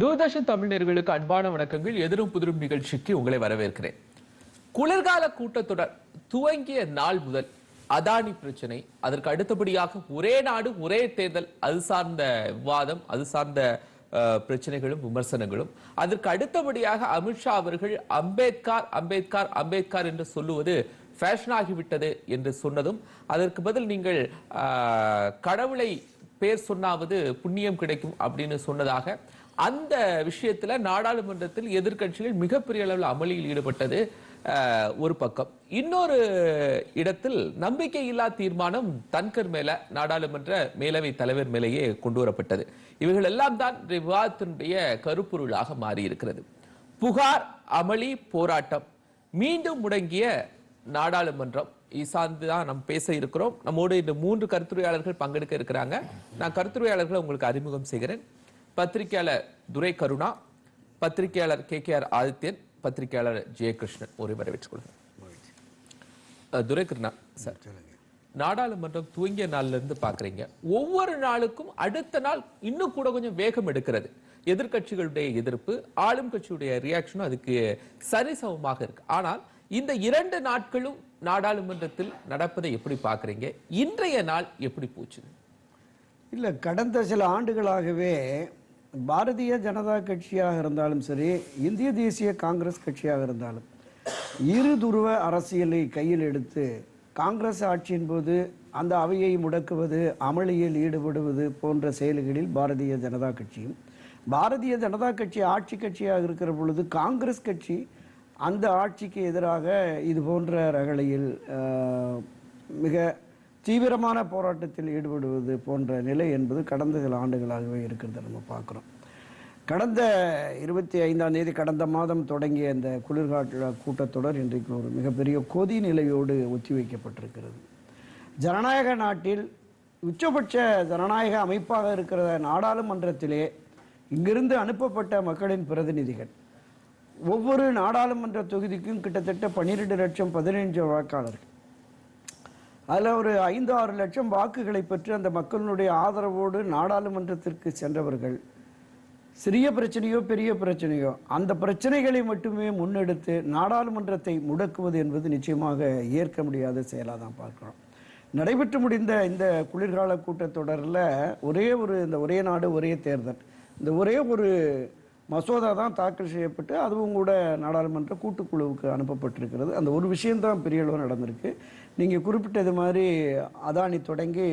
தூர்தர்ஷன் தமிழர்களுக்கு அன்பான வணக்கங்கள். எதிரும் புதிரும் நிகழ்ச்சிக்கு உங்களை வரவேற்கிறேன். குளிர்கால கூட்டத்தொடர் துவங்கிய நாள் முதல் அதானி பிரச்சனை அதற்கு அடுத்தபடியாக ஒரே நாடு ஒரே தேர்தல் அது சார்ந்த விவாதம் அது சார்ந்த பிரச்சனைகளும் விமர்சனங்களும். அதற்கு அடுத்தபடியாக அமித்ஷா அவர்கள் அம்பேத்கர் அம்பேத்கர் அம்பேத்கர் என்று சொல்லுவது ஃபேஷன் ஆகிவிட்டது என்று சொன்னதும் அதற்கு பதில் நீங்கள் கடவுளை பேர் சொன்னாவது புண்ணியம் கிடைக்கும் அப்படின்னு சொன்னதாக அந்த விஷயத்தில் நாடாளுமன்றத்தில் எதிர்கட்சிகள் மிகப்பெரிய அளவில் அமளியில் ஈடுபட்டது ஒரு பக்கம். இன்னொரு இடத்தில் நம்பிக்கை இல்லா தீர்மானம் தன்கர் மேல நாடாளுமன்ற மேலவை தலைவர் மேலேயே கொண்டு வரப்பட்டது. இவைகள் எல்லாம் தான் விவாதத்தினுடைய கருப்பொருளாக மாறியிருக்கிறது. புகார் அமளி போராட்டம் மீண்டும் முடங்கிய நாடாளுமன்றம் இசார்ந்து தான் நம்ம பேச இருக்கிறோம். நம்மோடு இந்த மூன்று கருத்துரையாளர்கள் பங்கெடுக்க இருக்கிறாங்க. நான் கருத்துரையாளர்களை உங்களுக்கு அறிமுகம் செய்கிறேன். பத்திரிகையாளர் துரை கருணா பத்திரிகையாளர் கே கே ஆர் ஆதித்யன் பத்திரிகையாளர் ஜெயகிருஷ்ணன் ஒரு வரவேற்றுக் கொள்கிறேன் துரை கருணா சார். நாடாளுமன்றம் துவங்கிய நாள்ல இருந்து பாக்குறீங்க. ஒவ்வொரு நாளுக்கும் அடுத்த நாள் இன்னும் கூட கொஞ்சம் வேகம் எடுக்கிறது. எதிர்க்கட்சிகளுடைய எதிர்ப்பு ஆளும் கட்சியுடைய ரியாக்ஷனும் அதுக்கு சரிசமமாக இருக்கு. ஆனால் இந்த இரண்டு நாட்களும் நாடாளுமன்றத்தில் நடப்பதை எப்படி பார்க்குறீங்க? இன்றைய நாள் எப்படி போச்சு? இல்லை கடந்த சில ஆண்டுகளாகவே பாரதிய ஜனதா கட்சியாக இருந்தாலும் சரி இந்திய தேசிய காங்கிரஸ் கட்சியாக இருந்தாலும் இரு துருவ அரசியலை கையில் எடுத்து காங்கிரஸ் ஆட்சியின் போது அந்த அவையை முடக்குவது அமளியில் ஈடுபடுவது போன்ற செயல்களில் பாரதிய ஜனதா கட்சியும் பாரதிய ஜனதா கட்சி ஆட்சி கட்சியாக இருக்கிற பொழுது காங்கிரஸ் கட்சி அந்த ஆட்சிக்கு எதிராக இது போன்ற ரகளையில் மிக தீவிரமான போராட்டத்தில் ஈடுபடுவது போன்ற நிலை என்பது கடந்த சில ஆண்டுகளாகவே இருக்கிறத நம்ம பார்க்குறோம். கடந்த இருபத்தி ஐந்தாம் தேதி கடந்த மாதம் தொடங்கிய இந்த குளிர்காட்ட கூட்டத்தொடர் இன்றைக்கு ஒரு மிகப்பெரிய கொதி நிலையோடு ஒத்திவைக்கப்பட்டிருக்கிறது. ஜனநாயக நாட்டில் உச்சபட்ச ஜனநாயக அமைப்பாக இருக்கிற நாடாளுமன்றத்திலே இங்கிருந்து அனுப்பப்பட்ட மக்களின் பிரதிநிதிகள் ஒவ்வொரு நாடாளுமன்ற தொகுதிக்கும் கிட்டத்தட்ட பன்னிரெண்டு லட்சம் பதினைஞ்சு வாக்காளர்கள். அதில் ஒரு ஐந்து ஆறு லட்சம் வாக்குகளை பெற்று அந்த மக்களுடைய ஆதரவோடு நாடாளுமன்றத்திற்கு சென்றவர்கள். சிறிய பிரச்சனையோ பெரிய பிரச்சனையோ அந்த பிரச்சனைகளை மட்டுமே முன்னெடுத்து நாடாளுமன்றத்தை முடக்குவது என்பது நிச்சயமாக ஏற்க முடியாத செயலாக தான் பார்க்கிறோம். நடைபெற்று முடிந்த இந்த குளிர்கால கூட்டத்தொடரில் ஒரே ஒரு இந்த ஒரே நாடு ஒரே தேர்தல். இந்த ஒரே ஒரு மசோதா தான் தாக்கல் செய்யப்பட்டு அதுவும் கூட நாடாளுமன்ற கூட்டுக்குழுவுக்கு அனுப்பப்பட்டிருக்கிறது. அந்த ஒரு விஷயம்தான் பெரிய அளவு நடந்திருக்கு. நீங்கள் குறிப்பிட்டது மாதிரி அதானி தொடங்கி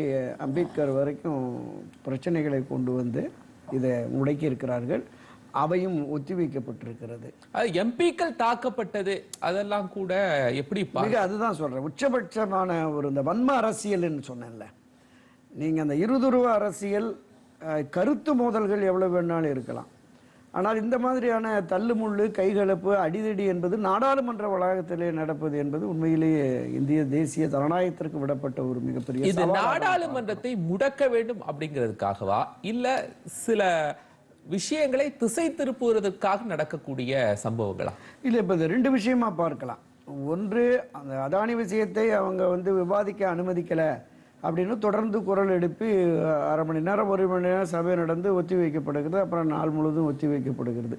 அம்பேத்கர் வரைக்கும் பிரச்சனைகளை கொண்டு வந்து இதை முடக்கி இருக்கிறார்கள். அவையும் ஒத்திவைக்கப்பட்டிருக்கிறது அது எம்பிக்கள் தாக்கப்பட்டது அதெல்லாம் கூட எப்படி மிக அதுதான் சொல்றேன். உச்சபட்சமான ஒரு இந்த வன்ம அரசியல்னு சொன்னேன்ல. நீங்க அந்த இருதுருவ அரசியல் கருத்து மோதல்கள் எவ்வளவு வேணாலும் இருக்கலாம். ஆனால் இந்த மாதிரியான தள்ளுமுள்ளு கைகலப்பு அடிதடி என்பது நாடாளுமன்ற வளாகத்திலே நடப்பது என்பது உண்மையிலேயே இந்திய தேசிய ஜனநாயகத்திற்கு விடப்பட்ட ஒரு மிகப்பெரிய இது நாடாளுமன்றத்தை முடக்க வேண்டும் அப்படிங்கிறதுக்காகவா? இல்ல சில விஷயங்களை திசை திருப்புவதற்காக நடக்கக்கூடிய சம்பவங்களா? இல்லை இப்போ ரெண்டு விஷயமா பார்க்கலாம். ஒன்று அந்த அதானி விஷயத்தை அவங்க வந்து விவாதிக்க அனுமதிக்கலை. அப்படின்னு தொடர்ந்து குரல் எழுப்பி அரை மணி நேரம் ஒரு மணி நேரம் சபை நடந்து ஒத்தி வைக்கப்படுகிறது. அப்புறம் நாள் முழுவதும் ஒத்தி வைக்கப்படுகிறது.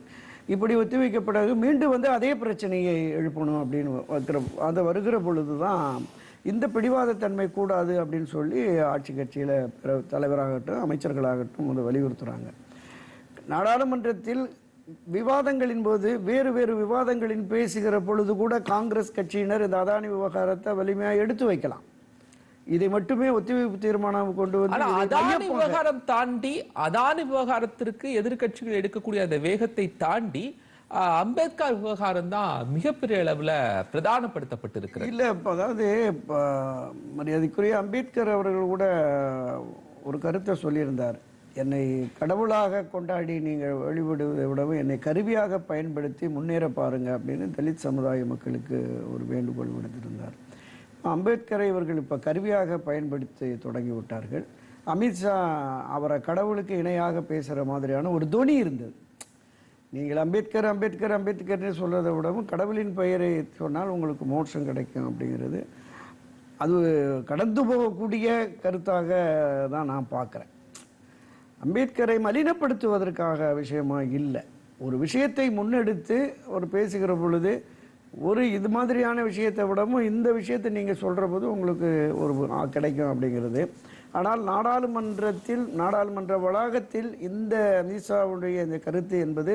இப்படி ஒத்தி வைக்கப்படாது மீண்டும் வந்து அதே பிரச்சனையை எழுப்பணும் அப்படின்னு வைக்கிற அந்த வருகிற பொழுது தான் இந்த பிடிவாதத்தன்மை கூடாது அப்படின்னு சொல்லி ஆட்சி கட்சியில் தலைவராகட்டும் அமைச்சர்களாகட்டும் வந்து வலியுறுத்துகிறாங்க நாடாளுமன்றத்தில் விவாதங்களின் போது வேறு வேறு விவாதங்களின் பேசுகிற பொழுது கூட காங்கிரஸ் கட்சியினர் இந்த அதானி விவகாரத்தை வலிமையாக எடுத்து வைக்கலாம். இதை மட்டுமே ஒத்திவைப்பு தீர்மானம் கொண்டு வந்து அதானி விவகாரம் தாண்டி அதானி விவகாரத்திற்கு எதிர்க்கட்சிகள் எடுக்கக்கூடிய அந்த வேகத்தை தாண்டி அம்பேத்கர் விவகாரம் தான் மிகப்பெரிய அளவுல பிரதானப்படுத்தப்பட்டிருக்கிறது. இல்ல இப்ப அதாவது மரியாதைக்குரிய அம்பேத்கர் அவர்கள் கூட ஒரு கருத்தை சொல்லியிருந்தார். என்னை கடவுளாக கொண்டாடி நீங்கள் வழிபடுவதை விடவும் என்னை கருவியாக பயன்படுத்தி முன்னேற பாருங்க அப்படின்னு தலித் சமுதாய மக்களுக்கு ஒரு வேண்டுகோள் விடுத்திருந்தார். அம்பேத்கரை இவர்கள் இப்போ கருவியாக பயன்படுத்தி தொடங்கி விட்டார்கள் அமித்ஷா அவரை கடவுளுக்கு இணையாக பேசுகிற மாதிரியான ஒரு துணி இருந்தது. நீங்கள் அம்பேத்கர் அம்பேத்கர் அம்பேத்கர்னு சொல்கிறத விடவும் கடவுளின் பெயரை சொன்னால் உங்களுக்கு மோட்சம் கிடைக்கும் அப்படிங்கிறது. அது கடந்து போகக்கூடிய கருத்தாக தான் நான் பார்க்குறேன். அம்பேத்கரை மலினப்படுத்துவதற்காக விஷயமா இல்லை. ஒரு விஷயத்தை முன்னெடுத்து ஒரு பேசுகிற பொழுது ஒரு இது மாதிரியான விஷயத்தை விடவும் இந்த விஷயத்தை நீங்கள் சொல்கிற போது உங்களுக்கு ஒரு கிடைக்கும் அப்படிங்கிறது ஆனால் நாடாளுமன்றத்தில் நாடாளுமன்ற வளாகத்தில் இந்த அமித்ஷாவுடைய இந்த கருத்து என்பது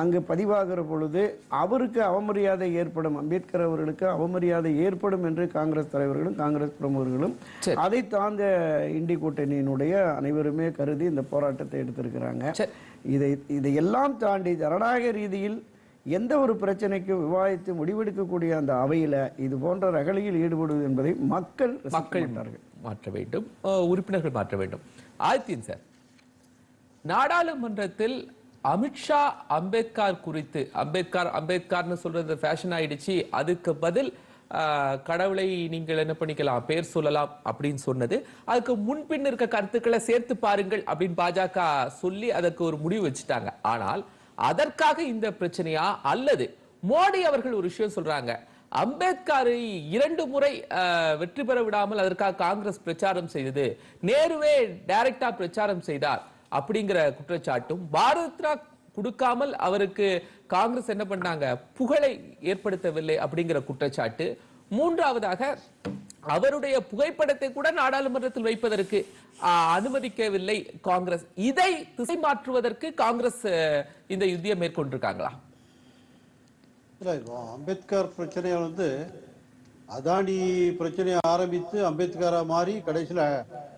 அங்கு பதிவாகிற பொழுது அவருக்கு அவமரியாதை ஏற்படும் அம்பேத்கர் அவர்களுக்கு அவமரியாதை ஏற்படும் என்று காங்கிரஸ் தலைவர்களும் காங்கிரஸ் பிரமுகர்களும். அதை தாழ்ந்த இண்டி கூட்டணியினுடைய அனைவருமே கருதி இந்த போராட்டத்தை எடுத்திருக்கிறாங்க. இதை இதையெல்லாம் தாண்டி ஜனநாயக ரீதியில் எந்த ஒரு பிரச்சனைக்கும் விவாதித்து முடிவெடுக்கக்கூடிய அந்த அவையில இது போன்ற ரகளையில் ஈடுபடுவது என்பதை மக்கள் மக்கள் மாற்ற வேண்டும். உறுப்பினர்கள் மாற்ற வேண்டும். ஆதித்யன் சார் நாடாளுமன்றத்தில் அமித்ஷா அம்பேத்கர் குறித்து அம்பேத்கர் அம்பேத்கர்னு சொல்றது ஃபேஷன் ஆயிடுச்சு. அதுக்கு பதில் கடவுளை நீங்கள் என்ன பண்ணிக்கலாம் பேர் சொல்லலாம் அப்படின்னு சொன்னது. அதுக்கு முன்பின் இருக்க கருத்துக்களை சேர்த்து பாருங்கள் அப்படின்னு பாஜக சொல்லி அதற்கு ஒரு முடிவு வச்சுட்டாங்க. ஆனால் அதற்காக இந்த பிரச்சனையா? அல்லது மோடி அவர்கள் ஒரு விஷயம் சொல்றாங்க. அம்பேத்கரை இரண்டு முறை வெற்றி பெற விடாமல் அதற்காக காங்கிரஸ் பிரச்சாரம் செய்தது. நேருவே டைரக்டா பிரச்சாரம் செய்தார் அப்படிங்கிற குற்றச்சாட்டும். பாரத் கொடுக்காமல் அவருக்கு காங்கிரஸ் என்ன பண்ணாங்க? புகழை ஏற்படுத்தவில்லை அப்படிங்கிற குற்றச்சாட்டு. மூன்றாவதாக அவருடைய புகைப்படத்தை கூட நாடாளுமன்றத்தில் வைப்பதற்கு அனுமதிக்கவில்லை காங்கிரஸ். இதை திசை மாற்றுவதற்கு காங்கிரஸ் இந்த யுத்தியம் மேற்கொண்டிருக்காங்களா? அம்பேத்கர் பிரச்சனையை வந்து அதானி பிரச்சனையை ஆரம்பித்து அம்பேத்கரா மாறி கடைசியில்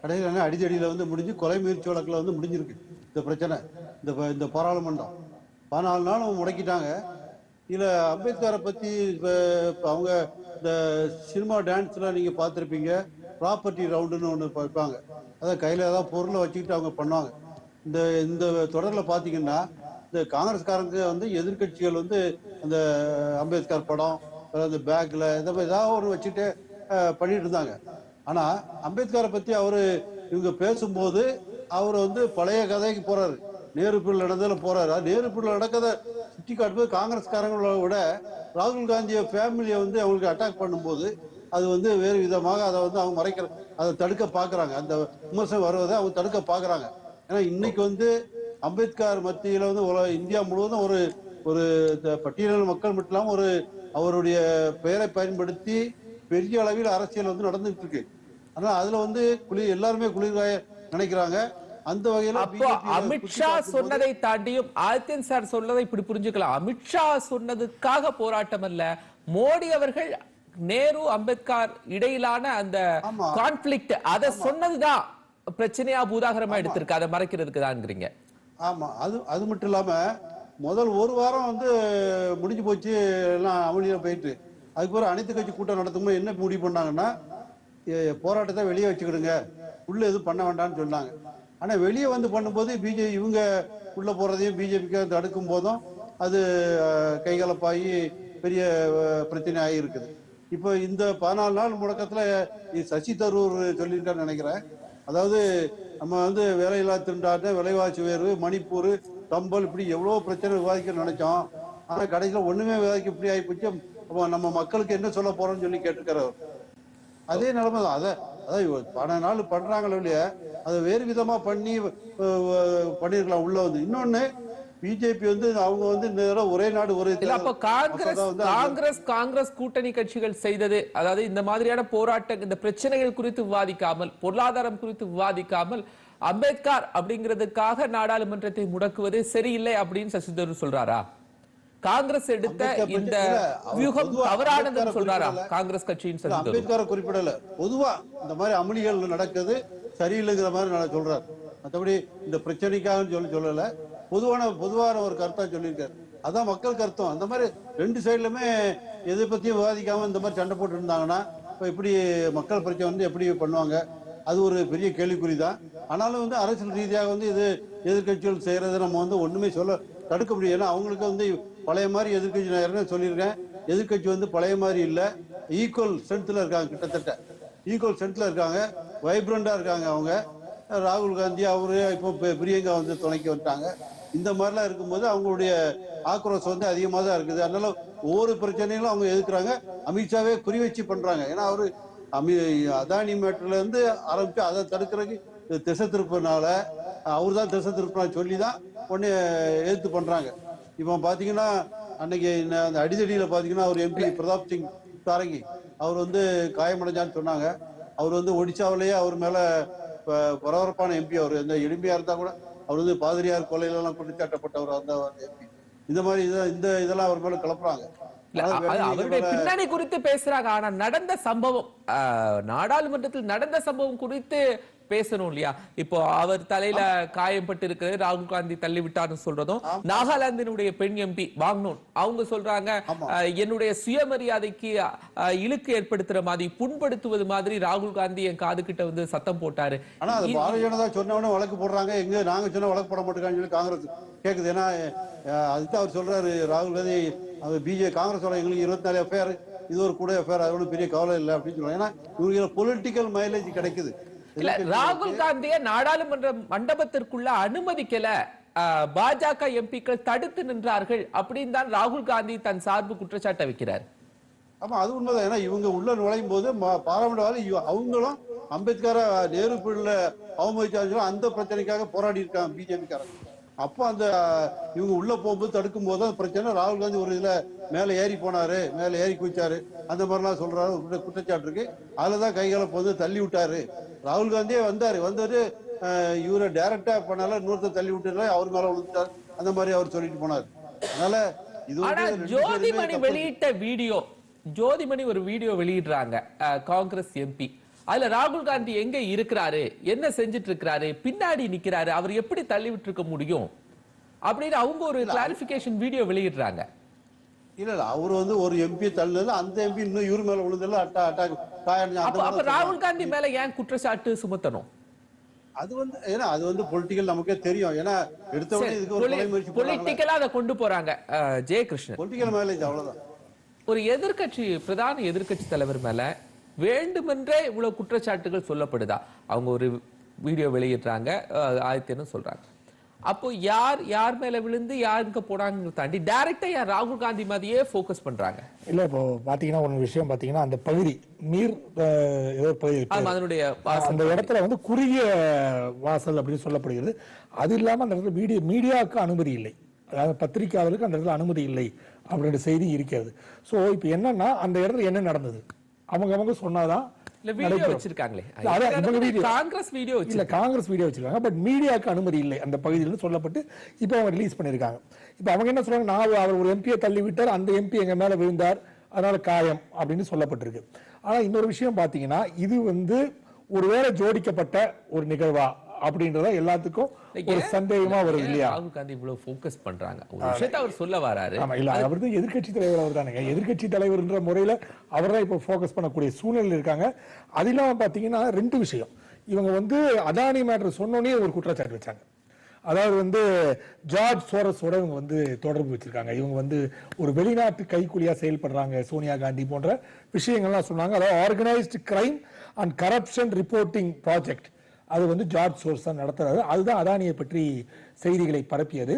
கடைசியில் அடிதடியில் வந்து முடிஞ்சு கொலை முயற்சி வழக்கில் வந்து முடிஞ்சிருக்கு இந்த பிரச்சனை. இந்த இந்த பாராளுமன்றம். பதினாலு நாள் அவங்க முடக்கிட்டாங்க. இதில் அம்பேத்கரை பற்றி இப்போ அவங்க இந்த சினிமா டான்ஸ்லாம் நீங்கள் பார்த்துருப்பீங்க ப்ராப்பர்ட்டி ரவுண்டுன்னு ஒன்று வைப்பாங்க. அதான் கையில் ஏதாவது பொருளை வச்சுக்கிட்டு அவங்க பண்ணுவாங்க. இந்த இந்த தொடரில் பார்த்தீங்கன்னா இந்த காங்கிரஸ்காரங்க வந்து எதிர்க்கட்சிகள் வந்து அந்த அம்பேத்கர் படம் அந்த பேக்கில் இந்த மாதிரி ஏதாவது ஒன்று வச்சுட்டு பண்ணிட்டு இருந்தாங்க. ஆனால் அம்பேத்கரை பற்றி அவர் இவங்க பேசும்போது அவர் வந்து பழைய கதைக்கு போகிறாரு நேரு பிள்ளை நடந்ததுல நேருப்பில் அது நேரு பிள்ளை சுட்டி காட்டும்போது காங்கிரஸ்காரங்களை விட ராகுல் காந்திய ஃபேமிலியை வந்து அவங்களுக்கு அட்டாக் பண்ணும்போது அது வந்து வேறு விதமாக அதை வந்து அவங்க மறைக்கிற அதை தடுக்க பார்க்குறாங்க. அந்த விமர்சனம் வருவதை அவங்க தடுக்க பார்க்குறாங்க. ஏன்னா இன்னைக்கு வந்து அம்பேத்கர் மத்தியில் வந்து உல- இந்தியா முழுவதும் ஒரு ஒரு பட்டியலில் மக்கள் மட்டும் இல்லாமல் ஒரு அவருடைய பெயரை பயன்படுத்தி பெரிய அளவில் அரசியல் வந்து நடந்துகிட்டு இருக்கு. ஆனால் அதில் வந்து குளிர் எல்லாருமே குளிர்காய நினைக்கிறாங்க. அந்த வகையில அப்போ அமித்ஷா சொன்னதை தாண்டியும் ஆதித்யன் சார் சொன்னதை இப்படி புரிஞ்சுக்கலாம். அமித்ஷா சொன்னதுக்காக போராட்டம் அல்ல. மோடி அவர்கள் நேரு அம்பேத்கர் இடையிலான அந்த. கான்ஃபிளிக்ட் அதை சொன்னதுதான் பிரச்சனையா பூதாகரமா எடுத்திருக்கு. அதை மறைக்கிறதுக்கு தான்ங்கிறீங்க ஆமா. அது அது மட்டும் இல்லாம முதல் ஒரு வாரம் வந்து முடிஞ்சு போச்சு எல்லாம் அமளியில போயிட்டு. அதுக்கப்புறம் அனைத்து கட்சி கூட்டம் நடத்தும்போது என்ன முடிவு பண்ணாங்கன்னா போராட்டத்தை வெளியே வச்சுக்கிடுங்க. உள்ள எதுவும் பண்ண வேண்டாம்னு சொன்னாங்க. ஆனா வெளியே வந்து பண்ணும்போது பிஜேபி இவங்க உள்ள போறதையும் பிஜேபிக்கு தடுக்கும் போதும் அது கைகலப்பாகி பெரிய பிரச்சனை ஆகி இருக்குது இப்போ இந்த பதினாலு நாள் முடக்கத்துல இது சசி தரூர் சொல்லியிருக்கான்னு நினைக்கிறேன். அதாவது நம்ம வந்து வேலையில்லா திண்டாட்ட விலைவாசி உயர்வு மணிப்பூர் தம்பல் இப்படி எவ்வளோ பிரச்சனை விவாதிக்க நினைச்சோம். ஆனா கடைசியில் ஒண்ணுமே விவாதிக்க இப்படி ஆகிப்போச்சு அப்போ நம்ம மக்களுக்கு என்ன சொல்ல போறோம்னு சொல்லி கேட்டுக்கிறார் அதே நிலைமை தான் அதை அதான் பன்னெண்டு நாள் பண்றாங்களோ இல்லையா அதை வேறு விதமா பண்ணி பண்ணிருக்கலாம் உள்ள வந்து. இன்னொன்னு பிஜேபி வந்து அவங்க வந்து தடவை ஒரே நாடு ஒரே அப்ப காங்கிரஸ் காங்கிரஸ் காங்கிரஸ் கூட்டணி கட்சிகள் செய்தது அதாவது இந்த மாதிரியான போராட்ட இந்த பிரச்சனைகள் குறித்து விவாதிக்காமல் பொருளாதாரம் குறித்து விவாதிக்காமல் அம்பேத்கர் அப்படிங்கிறதுக்காக நாடாளுமன்றத்தை முடக்குவது சரியில்லை அப்படின்னு சசி தரூர் சொல்றாரா? காங்கிரஸ் எடுத்த இந்த வியூகம் தவறானதுன்னு சொல்றாரா. காங்கிரஸ் கட்சியின் அம்பேத்கரை குறிப்பிடல. பொதுவா இந்த மாதிரி அமளிகள் நடக்குது சரியில்லைங்கிற மாதிரி நான் சொல்றாரு. மற்றபடி இந்த பிரச்சனைக்காக சொல்லி சொல்லல. பொதுவான பொதுவான ஒரு கருத்தா சொல்லியிருக்காரு. அதான் மக்கள் கருத்தம். அந்த மாதிரி ரெண்டு சைடுலுமே எதை பத்தியும் விவாதிக்காம இந்த மாதிரி சண்டை போட்டு இருந்தாங்கன்னா இப்ப எப்படி மக்கள் பிரச்சனை வந்து எப்படி பண்ணுவாங்க? அது ஒரு பெரிய கேள்விக்குறி தான் ஆனாலும் வந்து அரசியல் ரீதியாக வந்து இது எதிர்க்கட்சிகள் செய்யறதை நம்ம வந்து ஒண்ணுமே சொல்ல தடுக்க முடியும் ஏன்னா அவங்களுக்கு வந்து பழைய மாதிரி எதிர்கட்சி நான் ஏற்கனவே சொல்லியிருக்கேன். எதிர்க்கட்சி வந்து பழைய மாதிரி இல்லை. ஈக்குவல் ஸ்ட்ரென்த்தில் இருக்காங்க கிட்டத்தட்ட. ஈக்குவல் ஸ்ட்ரென்த்தில் இருக்காங்க. வைப்ரண்டாக இருக்காங்க அவங்க. ராகுல் காந்தி அவரு இப்போ பிரியங்கா வந்து துணைக்கு வந்துட்டாங்க. இந்த மாதிரிலாம் இருக்கும்போது அவங்களுடைய ஆக்ரோஷம் வந்து அதிகமாக தான் இருக்குது. அதனால ஒவ்வொரு பிரச்சனைகளும் அவங்க எதிர்க்கிறாங்க. அமித்ஷாவே குறிவச்சு பண்ணுறாங்க ஏன்னா அவர் அமி அதானி மேட்டர்லேருந்து ஆரம்பித்து அதை தடுக்கிறதுக்கு திசை திருப்பினால அவர் தான் திசை திருப்பினா சொல்லி தான் உடனே எதிர்த்து பண்ணுறாங்க இப்போ பாத்தீங்கன்னா அன்னைக்கு அந்த அடிதடியில பாத்தீங்கன்னா அவர் எம்பி பிரதாப் சிங் சாரங்கி அவர் வந்து காயமடைஞ்சான்னு சொன்னாங்க. அவர் வந்து ஒடிசாவிலேயே அவர் மேல பரபரப்பான எம்பி அவர். எந்த எளிமையா இருந்தா கூட அவர் வந்து பாதிரியார் கொலையில எல்லாம் குற்றச்சாட்டப்பட்டவர் அந்த எம்பி இந்த மாதிரி இத- இந்த இதெல்லாம் அவர் மேல கிளப்புறாங்க அவருடைய பின்னணி குறித்து பேசுறாங்க. ஆனா நடந்த சம்பவம் நாடாளுமன்றத்தில் நடந்த சம்பவம் குறித்து பேசணும் இல்லையா? இப்போ அவர் தலையில காயம்பட்டு இருக்கு ராகுல் காந்தி தள்ளி விட்டார்னு சொல்றதும் நாகாலாந்தினுடைய பெண் எம்பி வாங்னோன் அவங்க சொல்றாங்க என்னுடைய சுயமரியாதைக்கு இழுக்கு ஏற்படுத்துற மாதிரி புண்படுத்துவது மாதிரி ராகுல் காந்தி என் காது கிட்ட வந்து சத்தம் போட்டாரு. ஆனா அது பாரதிய ஜனதா சொன்னவொடனே வழக்கு போடுறாங்க. எங்க நாங்க சொன்ன வழக்கு போட மாட்டேங்கான்னு சொல்லி காங்கிரஸ் கேக்குது. ஏன்னா அதுதான் அவர் சொல்றாரு. ராகுல் காந்தி பிஜே காங்கிரஸோட எங்களுக்கு இருபத்தி நாலு எஃப்ஐஆர் இது ஒரு கூட எஃப்ஐஆர் அது ஒன்றும் பெரிய கவலை இல்லை அப்படின்னு சொல்லுவாங்க ஏன்னா இவங்களுக்கு பொலிட்டிக்கல் மைலேஜ் கிடைக்குது. இல்ல ராகுல் காந்திய நாடாளுமன்ற மண்டபத்திற்குள்ள அனுமதிக்கல பாஜக எம்பிக்கள் தடுத்து நின்றார்கள் அப்படின்னு தான் ராகுல் காந்தி தன் சார்பு குற்றச்சாட்டை வைக்கிறார். ஆமா அது உண்மைதான். ஏன்னா இவங்க உள்ள நுழையும் போது ம- பாராளுமன்ற இவ- அவங்களும் அம்பேத்கரை நேரு பிள்ளை அவமதிச்சாங்க அந்த பிரச்சனைக்காக போராடி இருக்காங்க பிஜேபிக்காரங்க. அப்போ அந்த இவங்க உள்ள போகும்போது தடுக்கும் போது அந்த பிரச்சனை. ராகுல் காந்தி ஒரு இதுல மேல ஏறி போனாரு மேல ஏறி குதிச்சாரு. அந்த மாதிரிலாம் சொல்றாரு குற்றச்சாட்டு இருக்கு. அதுலதான் கைகளை வந்து தள்ளி விட்டாரு. ராகுல் காந்தியே வந்தாரு. அஹ், இவரை டைரக்டா பண்ணால இன்னொருத்தர் தள்ளி விட்டுல அவர் மேல விழுந்துட்டார். அந்த மாதிரி அவர் சொல்லிட்டு போனார். அதனால இது ஜோதிமணி. வெளியிட்ட வீடியோ ஜோதிமணி ஒரு வீடியோ வெளியிடுறாங்க காங்கிரஸ் எம்பி அதுல ராகுல் காந்தி எங்க இருக்கிறாரு? என்ன செஞ்சுட்டு இருக்கிறாரு பின்னாடி நிக்கிறாரு. அவர் எப்படி தள்ளி விட்டுருக்க முடியும்? அப்படின்னு அவங்க ஒரு கிளாரிபிகேஷன் வீடியோ வெளியிடுறாங்க. இல்ல இல்ல. அவர் வந்து ஒரு எம்பி தள்ளுனது அந்த எம்பி இன்னும் இவரு மேல விழுந்தல அட்டா அட்டாக் அப்ப ராகுல் காந்தி மேல ஏன் குற்றச்சாட்டு சுமத்தணும்? அது வந்து ஏன்னா அது வந்து பொலிட்டிக்கல் நமக்கே தெரியும். ஏன்னா எடுத்த உடனே இதுக்கு ஒரு கொலை முயற்சி பொலிட்டிக்கலா அதை கொண்டு போறாங்க. ஜெயகிருஷ்ணன். பொலிட்டிக்கல் மேலேஜ் அவ்வளவுதான். ஒரு எதிர்க்கட்சி பிரதான எதிர்க்கட்சி தலைவர் மேல வேண்டுமென்றே இவ்வளவு குற்றச்சாட்டுகள் சொல்லப்படுதா? அவங்க ஒரு வீடியோ வெளியிடுறாங்க அஹ், ஆதித்யன்னு சொல்றாங்க. அப்போ யார் யார் மேல விழுந்து யாருக்கு போனாங்க தாண்டி டைரக்டா யார் ராகுல் காந்தி மாதிரியே ஃபோக்கஸ் பண்றாங்க. இல்ல இப்போ பாத்தீங்கன்னா ஒரு விஷயம் பாத்தீங்கன்னா அந்த பகுதி நீர் ஏதோ பகுதி அதனுடைய வாசல். அந்த இடத்துல வந்து குறுகிய வாசல் அப்படின்னு சொல்லப்படுகிறது. அது இல்லாம அந்த இடத்துல மீடியா மீடியாவுக்கு அனுமதி இல்லை. அதாவது பத்திரிகையாளருக்கு அந்த இடத்துல அனுமதி இல்லை அப்படின்ற செய்தி இருக்கிறது. சோ இப்போ என்னன்னா அந்த இடத்துல என்ன நடந்தது? அவங்க அவங்க சொன்னாதான் காங்கிரஸ் வீடியோ இல்ல காங்கிரஸ் வீடியோ வச்சிருக்காங்க. பட் மீடியாவுக்கு அனுமதி இல்லை அந்த பகுதியில் சொல்லப்பட்டு இப்போ அவங்க ரிலீஸ் பண்ணியிருக்காங்க. இப்போ அவங்க என்ன சொல்றாங்க? நான் அவர் ஒரு எம்பியை தள்ளி விட்டார். அந்த எம்பி எங்க மேல விழுந்தார். அதனால காயம் அப்படின்னு சொல்லப்பட்டிருக்கு. ஆனா இன்னொரு விஷயம் பாத்தீங்கன்னா இது வந்து ஒருவேளை ஜோடிக்கப்பட்ட ஒரு நிகழ்வா? அப்படின்றத எல்லாத்துக்கும் ஒரு சந்தேகமா வருது இல்லையா? ராகுல் காந்தி இவ்வளவு ஃபோக்கஸ் பண்றாங்க? ஒரு விஷயத்தை அவர் சொல்ல வராரு. ஆமா இல்ல அவர் தான் எதிர்க்கட்சி தலைவர் அவர் தானேங்க எதிர்க்கட்சி தலைவர்ன்ற முறையில அவர் தான் இப்போ ஃபோக்கஸ் பண்ணக்கூடிய சூழ்நிலையில் இருக்காங்க. அது இல்லாம பாத்தீங்கன்னா ரெண்டு விஷயம். இவங்க வந்து அதானி மேட்டர் சொன்னோன்னே ஒரு குற்றச்சாட்டு வச்சாங்க. அதாவது வந்து ஜார்ஜ் சோரஸோட இவங்க வந்து தொடர்பு வச்சிருக்காங்க. இவங்க வந்து ஒரு வெளிநாட்டு கைக்கூலியா செயல்படுறாங்க சோனியா காந்தி போன்ற விஷயங்கள்லாம் சொன்னாங்க. அதாவது organised crime and corruption reporting project அது வந்து ஜார்ஜ் சோர்ஸ் தான் நடத்துறாரு. அதுதான் அதானியை பற்றி செய்திகளை பரப்பியது.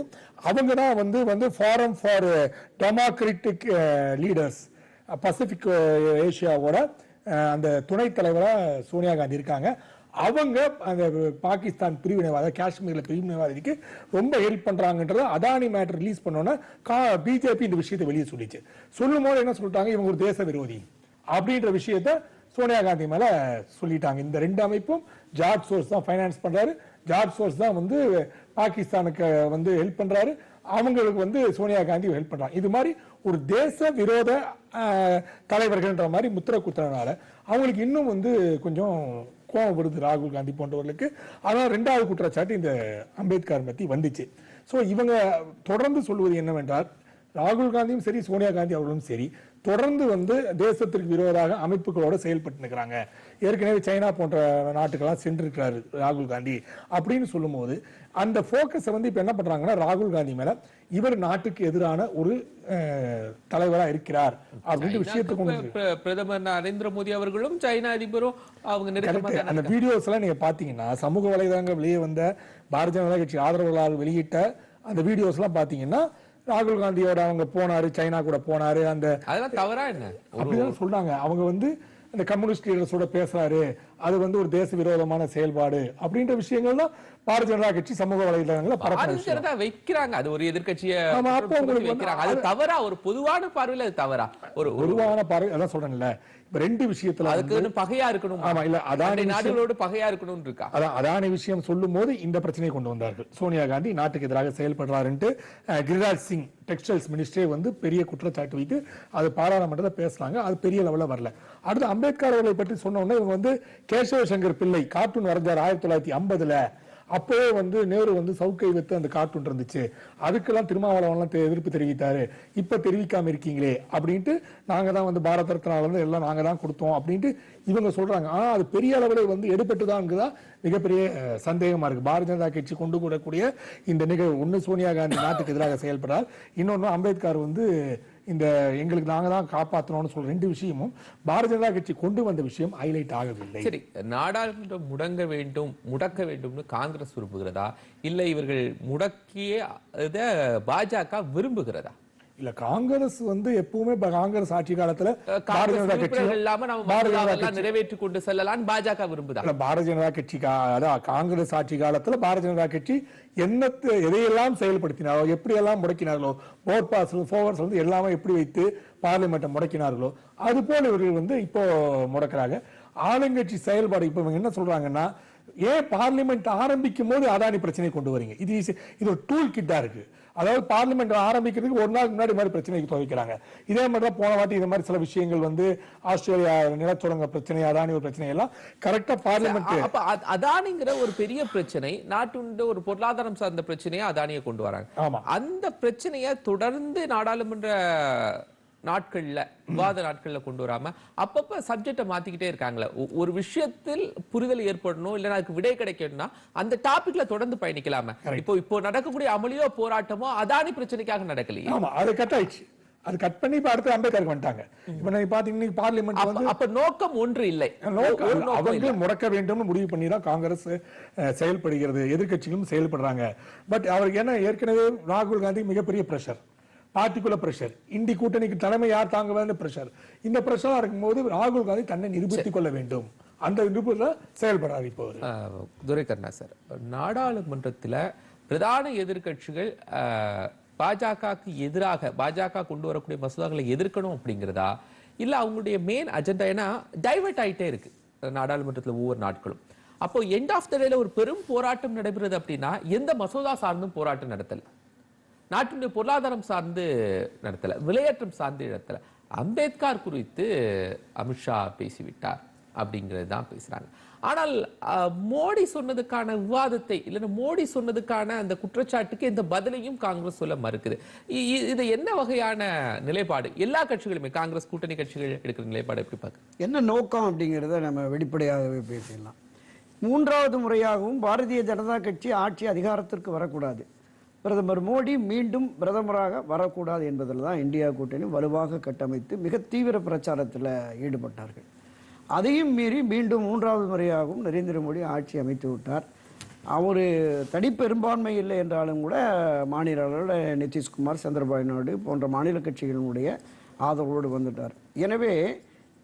அவங்க தான் வந்து வந்து forum for democratic leaders Pacific ஏஷியாவோட அந்த துணைத் தலைவராக சோனியா காந்தி இருக்காங்க. அவங்க அந்த பாகிஸ்தான் பிரிவினைவாத காஷ்மீரில் பிரிவினைவாதிக்கு ரொம்ப ஹெல்ப் பண்றாங்கன்றத அதானி மேட்டர் ரிலீஸ் பண்ணோன்னா பிஜேபி இந்த விஷயத்தை வெளியே சொல்லிச்சு. சொல்லும் போது என்ன சொல்லிட்டாங்க? இவங்க ஒரு தேச விரோதி. அப்படின்ற விஷயத்த சோனியா காந்தி மேலே சொல்லிட்டாங்க. இந்த ரெண்டு அமைப்பும் ஜார்ஜ் சோர்ஸ் தான் ஃபைனான்ஸ் பண்றாரு. ஜார்ஜ் சோர்ஸ் தான் வந்து பாகிஸ்தானுக்கு வந்து ஹெல்ப் பண்றாரு. அவங்களுக்கு வந்து சோனியா காந்தி ஹெல்ப் பண்றாங்க. இது மாதிரி ஒரு தேச விரோத தலைவர்கள்ன்ற மாதிரி முத்திரை குத்துறதுனால அவங்களுக்கு இன்னும் வந்து கொஞ்சம் கோபம் வருது ராகுல் காந்தி போன்றவர்களுக்கு. ஆனால் ரெண்டாவது குற்றச்சாட்டு இந்த அம்பேத்கர் பத்தி வந்துச்சு. ஸோ இவங்க தொடர்ந்து சொல்வது என்னவென்றால் ராகுல் காந்தியும் சரி சோனியா காந்தி அவர்களும் சரி. தொடர்ந்து வந்து தேசத்திற்கு விரோதமாக அமைப்புகளோட செயல்பட்டு நிற்கிறாங்க ஏற்கனவே சைனா போன்ற நாட்டுக்கெல்லாம் சென்றிருக்கிறாரு ராகுல் காந்தி. அப்படின்னு சொல்லும்போது அந்த போக்கஸை வந்து இப்ப என்ன பண்றாங்கன்னா ராகுல் காந்தி மேல இவர் நாட்டுக்கு எதிரான ஒரு அஹ், தலைவரா இருக்கிறார் அப்படின்ற விஷயத்தை கொண்டு பிரதமர் நரேந்திர மோடி அவர்களும் சைனா அதிபரும் அவங்க. தானே அந்த வீடியோஸ் எல்லாம் நீங்க பாத்தீங்கன்னா சமூக வலைதளங்கள் வெளியே வந்த பாரதிய ஜனதா கட்சி ஆதரவாளர்கள் வெளியிட்ட அந்த வீடியோஸ் எல்லாம் பாத்தீங்கன்னா ராகுல் காந்தியோட அவங்க போனாரு சைனா கூட போனாரு அந்த அதெல்லாம் தவறா என்ன? அப்படிதான் சொல்றாங்க. அவங்க வந்து இந்த கம்யூனிஸ்ட் லீடர்ஸோட பேசுறாரு. அது வந்து ஒரு தேச விரோதமான செயல்பாடு அப்படின்ற விஷயங்கள் தான் பாரதிய ஜனதா கட்சி சமூக வலைதளங்கள்ல பாரதிய ஜனதா வைக்கிறாங்க. அது ஒரு வைக்கிறாங்க. அது தவறா? ஒரு பொதுவான பார்வையில அது தவறா? ஒரு பொதுவான பார்வை அதான் சொல்றேன்ல. ரெண்டு விஷயத்துல அதுக்கு பகையா இருக்கணும்? ஆமா, இல்ல, அதானி நாடுகளோடு பகையா இருக்கணும் இருக்கா அதான் அதானி விஷயம் சொல்லும் போது இந்த பிரச்சனையை கொண்டு வந்தார்கள். சோனியா காந்தி நாட்டுக்கு எதிராக செயல்படுறாருன்ட்டு கிரிராஜ் சிங் டெக்ஸ்டைல்ஸ் மினிஸ்டரே வந்து பெரிய குற்றச்சாட்டு வைத்து அது பாராளுமன்றத்தில் பேசுனாங்க அது பெரிய லெவலில் வரல. அடுத்து அம்பேத்கர் அவர்களை பற்றி சொன்ன உடனே இவங்க வந்து கேசவ சங்கர் பிள்ளை கார்ட்டூன் வரைஞ்சார் ஆயிரத்தி தொள்ளாயிரத்தி ஐம்பதுல. அப்போவே வந்து நேரு வந்து சவுக்கை வைத்து அந்த கார்ட்டூன் இருந்துச்சு. அதுக்கெல்லாம் திருமாவளவன்லாம் தெ- எதிர்ப்பு தெரிவித்தாரு. இப்ப தெரிவிக்காம இருக்கீங்களே அப்படின்ட்டு நாங்க தான் வந்து பாரத ரத்னாலருந்து எல்லாம் நாங்க தான் கொடுத்தோம் அப்படின்ட்டு இவங்க சொல்றாங்க. ஆனா அது பெரிய அளவில் வந்து எடுபட்டுதான்ங்குதான் மிகப்பெரிய சந்தேகமாக சந்தேகமா இருக்கு. பாரதிய ஜனதா கட்சி கொண்டு கூடக்கூடிய இந்த நிகழ்வு. ஒன்று சோனியா காந்தி நாட்டுக்கு எதிராக செயல்படுறார் இன்னொன்னு அம்பேத்கர் வந்து இந்த எங்களுக்கு நாங்கள் தான் காப்பாற்றணும்னு சொல்ற ரெண்டு விஷயமும் பாரதிய ஜனதா கட்சி கொண்டு வந்த விஷயம் ஹைலைட் ஆகவில்லை. சரி நாடாளுமன்றம் முடங்க வேண்டும் முடக்க வேண்டும்னு காங்கிரஸ் விரும்புகிறதா? இல்லை இவர்கள் முடக்கிய பாஜக விரும்புகிறதா? இல்ல காங்கிரஸ் வந்து எப்பவுமே காங்கிரஸ் ஆட்சி காலத்துல பாரதிய ஜனதா கட்சி பாரதிய ஜனதா நிறைவேற்றி கொண்டு செல்லலாம் பாஜக விரும்புதா? பாரதிய ஜனதா கட்சி அதான் காங்கிரஸ் ஆட்சி காலத்துல பாரதிய ஜனதா கட்சி என்னத்தை எதையெல்லாம் செயல்படுத்தினாரோ எப்படி எல்லாம் முடக்கினார்களோ போர்ட் பாஸ் ஃபோவர்ஸ் வந்து எல்லாமே எப்படி வைத்து பார்லிமெண்ட்டை முடக்கினார்களோ அது போல இவர்கள் வந்து இப்போ முடக்கிறாங்க. ஆளுங்கட்சி செயல்பாடு இப்ப இவங்க என்ன சொல்றாங்கன்னா ஏன் பார்லிமெண்ட் ஆரம்பிக்கும் போது அதானி பிரச்சனை கொண்டு வரீங்க? இது இது ஒரு டூல் கிட்டா இருக்கு. அதாவது பார்லிமெண்ட் ஆரம்பிக்கிறதுக்கு ஒரு நாள் முன்னாடி மாதிரி பிரச்சனைக்கு துவைக்கிறாங்க இதே மாதிரி தான் போன வாட்டி இந்த மாதிரி சில விஷயங்கள் வந்து ஆஸ்திரேலியா நிலச்சுரங்க பிரச்சனை அதானி ஒரு பிரச்சனை எல்லாம் கரெக்டா பார்லிமெண்ட் அதானிங்கிற ஒரு பெரிய பிரச்சனை நாட்டுண்ட ஒரு பொருளாதாரம் சார்ந்த பிரச்சனையை அதானியை கொண்டு வராங்க ஆமா. அந்த பிரச்சனையை தொடர்ந்து நாடாளுமன்ற நாட்கள்ல விவாத நாட்கள்ல கொண்டு வராம அப்பப்ப சப்ஜெக்ட மாத்திக்கிட்டே இருக்காங்களே. ஒரு விஷயத்தில் புரிதல் ஏற்படணும் இல்ல அதுக்கு விடை கிடைக்கணும்னா அந்த டாபிக்ல தொடர்ந்து பயணிக்கலாமே. இப்போ இப்போ நடக்கக்கூடிய அமளியோ போராட்டமோ அதானி பிரச்சனைக்காக நடக்கலையே. ஆமா அது கட் ஆயிடுச்சு. அது கட் பண்ணி இப்ப அடுத்து அம்பேத்கருக்கு வந்துட்டாங்க. இப்ப நீங்க பாத்தீங்கன்னா பார்லிமெண்ட் வந்து அப்ப நோக்கம் ஒன்று இல்லை. அவங்க முடக்க வேண்டும்னு முடிவு பண்ணி தான் காங்கிரஸ் செயல்படுகிறது. எதிர்க்கட்சிகளும் செயல்படுறாங்க. பட் அவருக்கு என்ன ஏற்கனவே ராகுல் காந்தி மிகப்பெரிய பிரஷர் பார்ட்டிகுலர் பிரஷர் இந்தி கூட்டணிக்கு தலைமை யார் தாங்க பிரஷர் இந்த பிரஷரா இருக்கும்போது ராகுல் காந்தி தன்னை நிரூபித்துக் கொள்ள வேண்டும். அந்த நிரூபத்தில் செயல்படாது இப்போ அவரு. சார் நாடாளுமன்றத்தில் பிரதான எதிர்க்கட்சிகள் பாஜகவுக்கு எதிராக பாஜக கொண்டு வரக்கூடிய மசோதாக்களை எதிர்க்கணும் அப்படிங்கிறதா? இல்லை அவங்களுடைய மெயின் அஜெண்டா ஏன்னா டைவர்ட் ஆகிட்டே இருக்கு. நாடாளுமன்றத்தில் ஒவ்வொரு நாட்களும். அப்போ எண்ட் ஆஃப் த டேல ஒரு பெரும் போராட்டம் நடைபெறுது அப்படின்னா எந்த மசோதா சார்ந்தும் போராட்டம் நடத்தலை. நாட்டினுடைய பொருளாதாரம் சார்ந்து நடத்தல விளையாட்டம் சார்ந்து நடத்தல. அம்பேத்கர் குறித்து அமித்ஷா பேசிவிட்டார் அப்படிங்கிறது தான் பேசுகிறாங்க ஆனால் மோடி சொன்னதுக்கான விவாதத்தை இல்லைன்னா மோடி சொன்னதுக்கான அந்த குற்றச்சாட்டுக்கு எந்த பதிலையும் காங்கிரஸ் சொல்ல மறுக்குது. இ- இது என்ன வகையான நிலைப்பாடு? எல்லா கட்சிகளுமே காங்கிரஸ் கூட்டணி கட்சிகள் எடுக்கிற நிலைப்பாடு எப்படி பார்க்க என்ன நோக்கம் அப்படிங்கிறத நம்ம வெளிப்படையாகவே பேசிடலாம். மூன்றாவது முறையாகவும் பாரதிய ஜனதா கட்சி ஆட்சி அதிகாரத்திற்கு வரக்கூடாது. பிரதமர் மோடி மீண்டும் பிரதமராக வரக்கூடாது என்பதில் தான் இந்தியா கூட்டணி வலுவாக கட்டமைத்து மிக தீவிர பிரச்சாரத்தில் ஈடுபட்டார்கள். அதையும் மீறி மீண்டும் மூன்றாவது முறையாகவும் நரேந்திர மோடி ஆட்சி அமைத்து விட்டார். அவர் தனி பெரும்பான்மை இல்லை என்றாலும் கூட மாநில அளவில் நிதிஷ்குமார் சந்திரபாபு நாயுடு போன்ற மாநில கட்சிகளினுடைய ஆதரவோடு வந்துட்டார். எனவே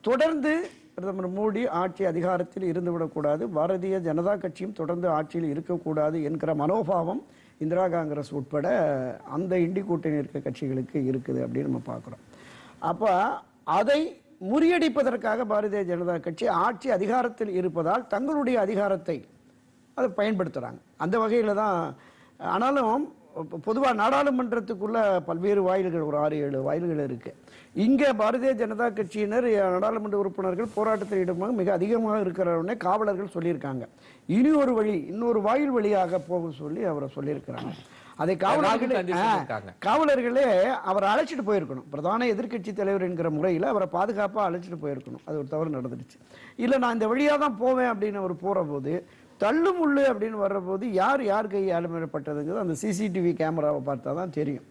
தொடர்ந்து பிரதமர் மோடி ஆட்சி அதிகாரத்தில் இருந்துவிடக்கூடாது. பாரதிய ஜனதா கட்சியும் தொடர்ந்து ஆட்சியில் இருக்கக்கூடாது என்கிற மனோபாவம் இந்திரா காங்கிரஸ் உட்பட அந்த இண்டி கூட்டணி இருக்க கட்சிகளுக்கு இருக்குது அப்படின்னு நம்ம பார்க்குறோம். அப்போ அதை முறியடிப்பதற்காக பாரதிய ஜனதா கட்சி ஆட்சி அதிகாரத்தில் இருப்பதால் தங்களுடைய அதிகாரத்தை அதை பயன்படுத்துகிறாங்க அந்த வகையில் தான் ஆனாலும் பொதுவாக நாடாளுமன்றத்துக்குள்ள பல்வேறு வாயில்கள் ஒரு ஆறு ஏழு வாயில்கள் இருக்கு. இங்கே பாரதிய ஜனதா கட்சியினர் நாடாளுமன்ற உறுப்பினர்கள் போராட்டத்தில் ஈடுபடும்போது மிக அதிகமாக இருக்கிறவனே காவலர்கள் சொல்லியிருக்காங்க. இனி ஒரு வழி இன்னொரு வாயில் வழியாக போக சொல்லி அவரை சொல்லியிருக்கிறாங்க. அதை காவலர்களே. காவலர்களே அவரை அழைச்சிட்டு போயிருக்கணும். பிரதான எதிர்க்கட்சி தலைவர் என்கிற முறையில் அவரை பாதுகாப்பாக அழைச்சிட்டு போயிருக்கணும். அது ஒரு தவறு நடந்துடுச்சு. இல்லை நான் இந்த வழியாக தான் போவேன் அப்படின்னு அவர் போகிற போது தள்ளு முள்ளு அப்படின்னு வர்றபோது யார் யார் கை அலுமைப்பட்டதுங்கிறது அந்த சிசிடிவி கேமராவை பார்த்தா தான் தெரியும்.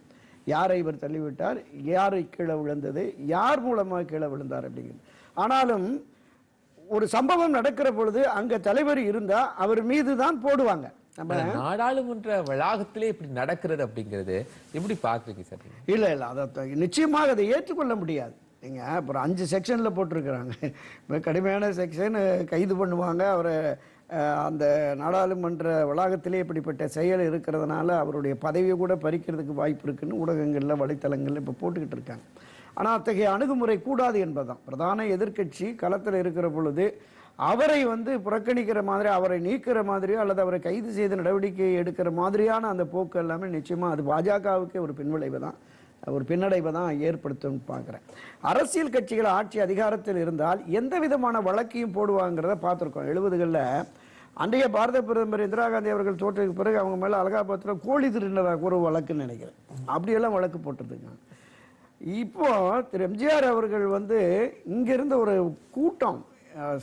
யாரை இவர் தள்ளிவிட்டார்? யாரை கீழே விழுந்தது? யார் மூலமாக கீழே விழுந்தார் அப்படிங்கிறது. ஆனாலும் ஒரு சம்பவம் நடக்கிற பொழுது அங்க தலைவர் இருந்தா அவர் மீது தான் போடுவாங்க. நம்ம நாடாளுமன்ற வளாகத்திலே இப்படி நடக்கிறது அப்படிங்கிறது எப்படி பாக்குறீங்க சார்? இல்ல இல்ல அதை நிச்சயமாக அதை ஏற்றுக்கொள்ள முடியாது. நீங்கள் அப்புறம் அஞ்சு செக்ஷனில் போட்டிருக்கிறாங்க. இப்போ கடுமையான செக்ஷன் கைது பண்ணுவாங்க. அவரை அந்த நாடாளுமன்ற வளாகத்திலே இப்படிப்பட்ட செயல் இருக்கிறதுனால அவருடைய பதவியை கூட பறிக்கிறதுக்கு வாய்ப்பு இருக்குன்னு ஊடகங்களில் வலைத்தளங்களில் இப்போ போட்டுக்கிட்டு இருக்காங்க. ஆனால் அத்தகைய அணுகுமுறை கூடாது என்பதுதான். பிரதான எதிர்க்கட்சி களத்தில் இருக்கிற பொழுது அவரை வந்து புறக்கணிக்கிற மாதிரி அவரை நீக்கிற மாதிரியோ அல்லது அவரை கைது செய்து நடவடிக்கை எடுக்கிற மாதிரியான அந்த போக்கு எல்லாமே நிச்சயமாக அது பாஜகவுக்கே ஒரு பின்விளைவு தான் ஒரு பின்னடைவை தான் ஏற்படுத்தும் பார்க்குறேன். அரசியல் கட்சிகள் ஆட்சி அதிகாரத்தில் இருந்தால் எந்த விதமான வழக்கையும் போடுவாங்கிறத பார்த்துருக்கோம். எழுபதுகளில் அன்றைய பாரத பிரதமர் இந்திரா காந்தி அவர்கள் தோற்றதுக்கு பிறகு அவங்க மேலே அலகாபாத்தில் கோழி திருடினதாக ஒரு வழக்குன்னு நினைக்கிறேன். அப்படியெல்லாம் வழக்கு போட்டிருக்காங்க இப்போ திரு எம்ஜிஆர் அவர்கள் வந்து இங்கிருந்த ஒரு கூட்டம்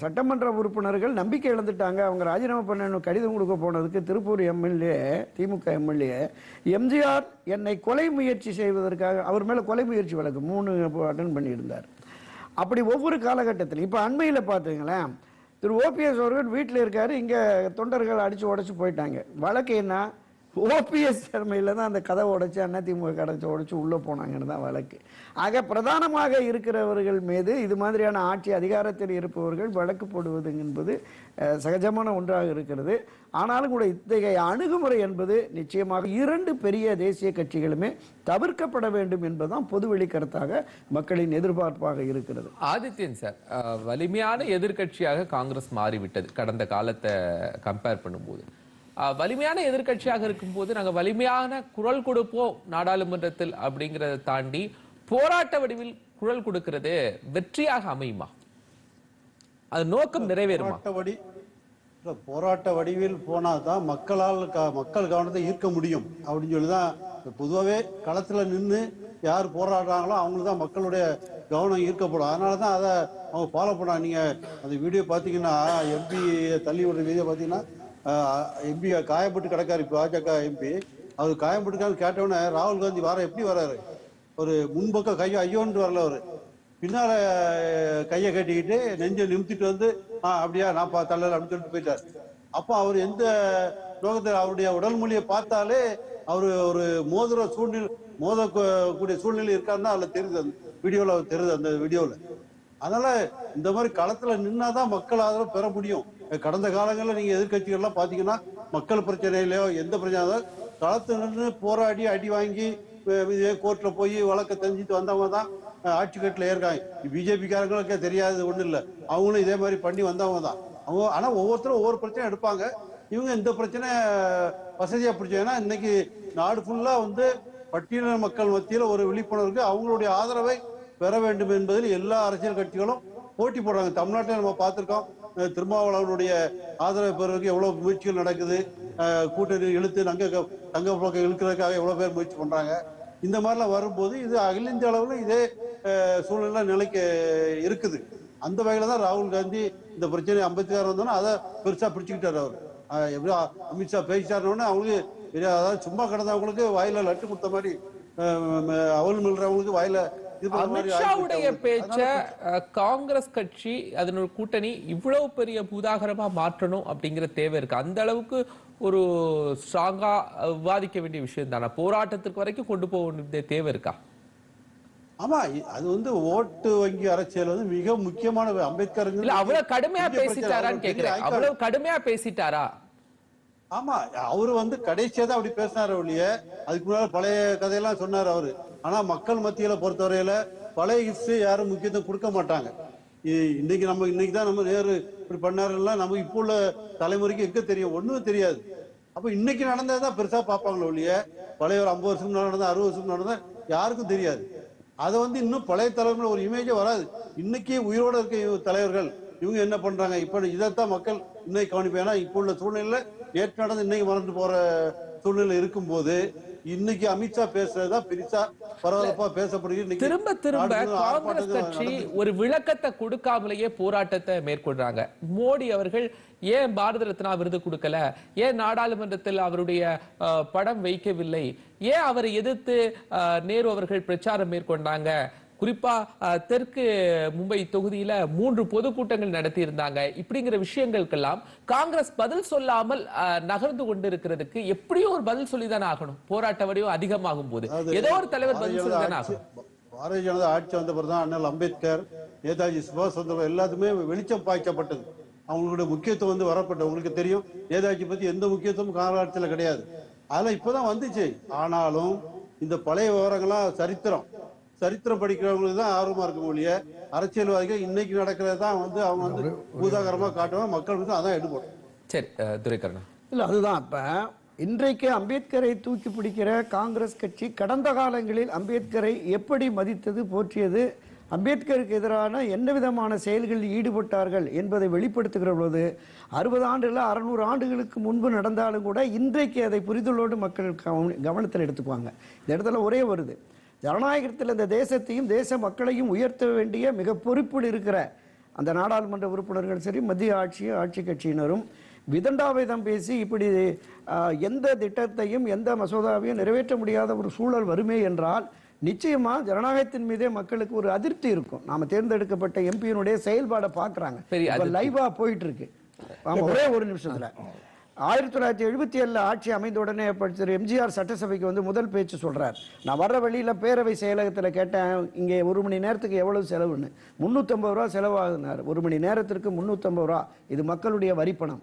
சட்டமன்ற உறுப்பினர்கள் நம்பிக்கை இழந்துட்டாங்க. அவங்க ராஜினாமா பண்ணணும் கடிதம் கொடுக்க போனதுக்கு திருப்பூர் எம்எல்ஏ திமுக எம்எல்ஏ எம்ஜிஆர் என்னை கொலை முயற்சி செய்வதற்காக அவர் மேலே கொலை முயற்சி வழக்கு மூணு அட்டன் பண்ணியிருந்தார். அப்படி ஒவ்வொரு காலகட்டத்திலும் இப்போ அண்மையில் பார்த்துங்களேன் திரு ஓபிஎஸ் அவர்கள் வீட்டில் இருக்காரு இங்கே தொண்டர்கள் அடித்து உடச்சி போயிட்டாங்க. வழக்கு என்ன? ஓபிஎஸ் திறமையில் தான் அந்த கதை உடைச்சி அதிமுக கடைச்சி உடைச்சி உள்ளே போனாங்கன்னு தான் வழக்கு. ஆக பிரதானமாக இருக்கிறவர்கள் மீது இது மாதிரியான ஆட்சி அதிகாரத்தில் இருப்பவர்கள் வழக்கு போடுவது என்பது சகஜமான ஒன்றாக இருக்கிறது. ஆனாலும் கூட இத்தகைய அணுகுமுறை என்பது நிச்சயமாக இரண்டு பெரிய தேசிய கட்சிகளுமே தவிர்க்கப்பட வேண்டும் என்பதுதான் பொதுவெளி கருத்தாக மக்களின் எதிர்பார்ப்பாக இருக்கிறது. ஆதித்யன் சார் வலிமையான எதிர்க்கட்சியாக காங்கிரஸ் மாறிவிட்டது கடந்த காலத்தை கம்பேர் பண்ணும்போது. வலிமையான எதிர்க்கட்சியாக இருக்கும்போது நாங்கள் வலிமையான குரல் கொடுப்போம் நாடாளுமன்றத்தில் அப்படிங்கிறத தாண்டி போராட்ட வடிவில் குரல் கொடுக்கிறது வெற்றியாக அமையுமா? அது நோக்கம் நிறைவேறுமா? போராட்ட போராட்ட வடிவில் போனால் தான் மக்களால் க- மக்கள் கவனத்தை ஈர்க்க முடியும். அப்படின்னு சொல்லி தான் பொதுவாகவே களத்தில் நின்று யார் போராடுறாங்களோ அவங்களுக்கு தான் மக்களுடைய கவனம் ஈர்க்கப்படும். அதனால தான் அதை அவங்க ஃபாலோ பண்ணாங்க நீங்கள் அந்த வீடியோ பார்த்தீங்கன்னா எம்பி தள்ளி விடுற வீடியோ பார்த்தீங்கன்னா எம்பி காயப்பட்டு கிடக்காரு பாஜக எம்பி அவர் காயப்பட்டுக்காரு கேட்டவுடனே ராகுல் காந்தி வர எப்படி வராரு? ஒரு முன்பக்கம் கையோ ஐயோன்ட்டு வரல அவரு. பின்னால கையை கட்டிக்கிட்டு நெஞ்சை நிமித்திட்டு வந்து ஆ அப்படியா நான் பா தள்ளல அப்படின்னு சொல்லிட்டு போயிட்டார். அப்போ அவர் எந்த நோக்கத்தில் அவருடைய உடல் மொழியை பார்த்தாலே அவர் ஒரு மோதுற சூழ்நிலை மோத கூடிய சூழ்நிலை இருக்காருன்னா அதில் தெரியுது அந்த வீடியோவில் அவர் தெரியுது அந்த வீடியோவில் அதனால இந்த மாதிரி களத்தில் நின்னாதான் மக்கள் ஆதரவு பெற முடியும். கடந்த காலங்களில் நீங்கள் எதிர்கட்சிகள்லாம் பார்த்தீங்கன்னா மக்கள் பிரச்சனையிலையோ எந்த பிரச்சனை இருந்தாலும் நின்று போராடி அடி வாங்கி கோர்ட்டில் போய் வழக்க தெரிஞ்சுட்டு வந்தவங்க தான் ஆட்சி கட்டில் ஏற்காங்க பிஜேபிக்காரங்களுக்கு தெரியாது ஒன்றும் இல்லை. அவங்களும் இதே மாதிரி பண்ணி வந்தவங்க தான். அவங்க ஆனால் ஒவ்வொருத்தரும் ஒவ்வொரு பிரச்சனை எடுப்பாங்க. இவங்க இந்த பிரச்சனை வசதியாக பிடிச்சதுன்னா இன்னைக்கு நாடு ஃபுல்லாக வந்து பட்டியலின மக்கள் மத்தியில் ஒரு விழிப்புணர்வுக்கு அவங்களுடைய ஆதரவை பெற வேண்டும் என்பதில் எல்லா அரசியல் கட்சிகளும் போட்டி போடுறாங்க. தமிழ்நாட்டில் நம்ம பார்த்துருக்கோம். திருமாவளவனுடைய ஆதரவை பெறுவதற்கு எவ்வளவு முயற்சிகள் நடக்குது? கூட்டணி இழுத்து தங்க தங்க பழக்கம் இழுக்கிறதுக்காக எவ்வளவு பேர் முயற்சி பண்றாங்க? இந்த மாதிரிலாம் வரும்போது இது அகில இந்திய அளவில் இதே சூழ்நிலை நிலைக்கு இருக்குது. அந்த வகையில தான் ராகுல் காந்தி இந்த பிரச்சனை அம்பேத்கர் வந்தோன்னா அதை பெருசா பிடிச்சுக்கிட்டாரு அவர். எப்படியோ எப்படி அமித்ஷா பேசிட்டாருன்னு அவங்களுக்கு பெரிய- அதாவது சும்மா கிடந்தவங்களுக்கு வாயில லட்டு கொடுத்த மாதிரி அஹ், அவல் மில்றவங்களுக்கு வாயில அமித்ஷாவுடைய. பேச்ச காங்கிரஸ் கட்சி அதனோட கூட்டணி இவ்வளவு பெரிய பூதாகரமா மாற்றணும் அப்படிங்கிற தேவை இருக்கு. அந்த அளவுக்கு ஒரு ஸ்ட்ராங்கா விவாதிக்க வேண்டிய விஷயம் தானே? போராட்டத்திற்கு வரைக்கும் கொண்டு போக வேண்டிய தேவை இருக்கா? ஆமா அது வந்து ஓட்டு வங்கி அரசியல் வந்து மிக முக்கியமான அம்பேத்கர் அவ்வளவு கடுமையா பேசிட்டாரான்னு கேக்குறேன். அவ்வளவு கடுமையா பேசிட்டாரா? ஆமா அவரு வந்து கடைசியா தான் அப்படி பேசினாரு ஒழிய அதுக்கு முன்னால பழைய கதையெல்லாம் சொன்னாரு அவரு. ஆனா மக்கள் மத்தியில பொறுத்தவரையில பழைய ஹிஸ்டரி யாரும் முக்கியத்துவம் கொடுக்க மாட்டாங்க. இ- இன்னைக்கு நம்ம இன்னைக்கு தான் நம்ம நேரு இப்படி பண்ணாருலாம் நம்ம இப்போ உள்ள தலைமுறைக்கு எங்க தெரியும்? ஒண்ணும் தெரியாது. அப்ப இன்னைக்கு நடந்ததுதான் பெருசா பார்ப்பாங்களே ஒழிய பழைய ஒரு ஐம்பது வருஷம் நடந்தது அறுபது வருஷம் நடந்தது யாருக்கும் தெரியாது. அதை வந்து இன்னும் பழைய தலைமுறை ஒரு இமேஜே வராது. இன்னைக்கு உயிரோட இருக்க தலைவர்கள் இவங்க என்ன பண்றாங்க? இப்ப இதைத்தான் மக்கள் இன்னைக்கு கவனிப்பேன் ஏன்னா இப்போ உள்ள சூழ்நிலையில் நேற்று நடந்து இன்னைக்கு மறந்து போற சூழ்நிலை இருக்கும்போது இன்னைக்கு அமித்ஷா பேசுறதுதான் பெருசா பரபரப்பா பேசப்படுகிறது திரும்ப திரும்ப காங்கிரஸ் கட்சி ஒரு விளக்கத்தை கொடுக்காமலேயே போராட்டத்தை மேற்கொள்றாங்க. மோடி அவர்கள் ஏன் பாரத ரத்னா விருது கொடுக்கல? ஏன் நாடாளுமன்றத்தில் அவருடைய படம் வைக்கவில்லை? ஏன் அவரை எதிர்த்து நேரு அவர்கள் பிரச்சாரம் மேற்கொண்டாங்க? குறிப்பா அஹ், தெற்கு மும்பை தொகுதியில மூன்று பொதுக்கூட்டங்கள் நடத்தி இருந்தாங்க இப்படிங்கிற விஷயங்களுக்கெல்லாம் காங்கிரஸ் பதில் சொல்லாமல் நகர்ந்து கொண்டிருக்கிறதுக்கு எப்படியும் ஒரு பதில் சொல்லிதானே ஆகணும். போராட்ட வடிவம் அதிகமாகும் போது ஏதோ ஒரு தலைவர் பதில் சொல்லிதானே ஆகணும். பாரதிய ஜனதா ஆட்சி வந்த பிறகு தான் அண்ணல் அம்பேத்கர் நேதாஜி சுபாஷ் சந்திர எல்லாத்துமே வெளிச்சம் பாய்ச்சப்பட்டது அவங்களுடைய முக்கியத்துவம் வந்து வரப்பட்டது. உங்களுக்கு தெரியும் நேதாஜி பத்தி எந்த முக்கியத்துவமும் காலகட்டத்தில் கிடையாது. அதெல்லாம் இப்பதான் வந்துச்சு. ஆனாலும் இந்த பழைய விவரங்கள்லாம் சரித்திரம். சரித்திரம் படிக்கிறவங்களுக்கு தான் ஆர்வமா இருக்கும் ஒழிய அரசியல்வாதிகள் இன்னைக்கு நடக்கிறது தான் வந்து அவங்க வந்து பூதாகரமா காட்டுவாங்க மக்கள் வந்து அதான் எடுபடும் சரி அஹ், துரைக்கண்ணா இல்லை அதுதான். இப்போ இன்றைக்கு அம்பேத்கரை தூக்கி பிடிக்கிற காங்கிரஸ் கட்சி கடந்த காலங்களில் அம்பேத்கரை எப்படி மதித்தது போற்றியது அம்பேத்கருக்கு எதிரான என்ன விதமான செயல்களில் ஈடுபட்டார்கள் என்பதை வெளிப்படுத்துகிற பொழுது அறுபது ஆண்டுகள் அறுநூறு ஆண்டுகளுக்கு முன்பு நடந்தாலும் கூட இன்றைக்கு அதை புரிதலோடு மக்கள் கவனி- கவனத்தில் எடுத்துக்குவாங்க. இந்த இடத்துல ஒரே வருது. ஜனநாயகத்தில் இந்த தேசத்தையும் தேச மக்களையும் உயர்த்த வேண்டிய மிக பொறுப்பில் இருக்கிற அந்த நாடாளுமன்ற உறுப்பினர்கள் சரி மத்திய ஆட்சியும் ஆட்சி கட்சியினரும் விதண்டாவேதம் பேசி இப்படி எந்த திட்டத்தையும் எந்த மசோதாவையும் நிறைவேற்ற முடியாத ஒரு சூழல் வருமே என்றால் நிச்சயமா ஜனநாயகத்தின் மீதே மக்களுக்கு ஒரு அதிருப்தி இருக்கும். நாம தேர்ந்தெடுக்கப்பட்ட எம்பியினுடைய செயல்பாடை பார்க்கறாங்க. பெரிய இப்ப அதிருப்தி. லைவா போயிட்டு இருக்கு. ஆமா, ஒரே ஒரு நிமிஷத்துல. ஆயிரத்தி தொள்ளாயிரத்தி எழுபத்தி ஏழுல ஆட்சி அமைந்த உடனே திரு எம்ஜிஆர் சட்டசபைக்கு வந்து முதல் பேச்சு சொல்றார். நான் வர்ற வழியில பேரவை செயலகத்துல கேட்டேன் இங்கே ஒரு மணி நேரத்துக்கு எவ்வளவு செலவுன்னு. முந்நூற்றம்பது ரூபா செலவாகுனார். ஒரு மணி நேரத்திற்கு முந்நூற்றம்பது ரூபா. இது மக்களுடைய வரிப்பணம்.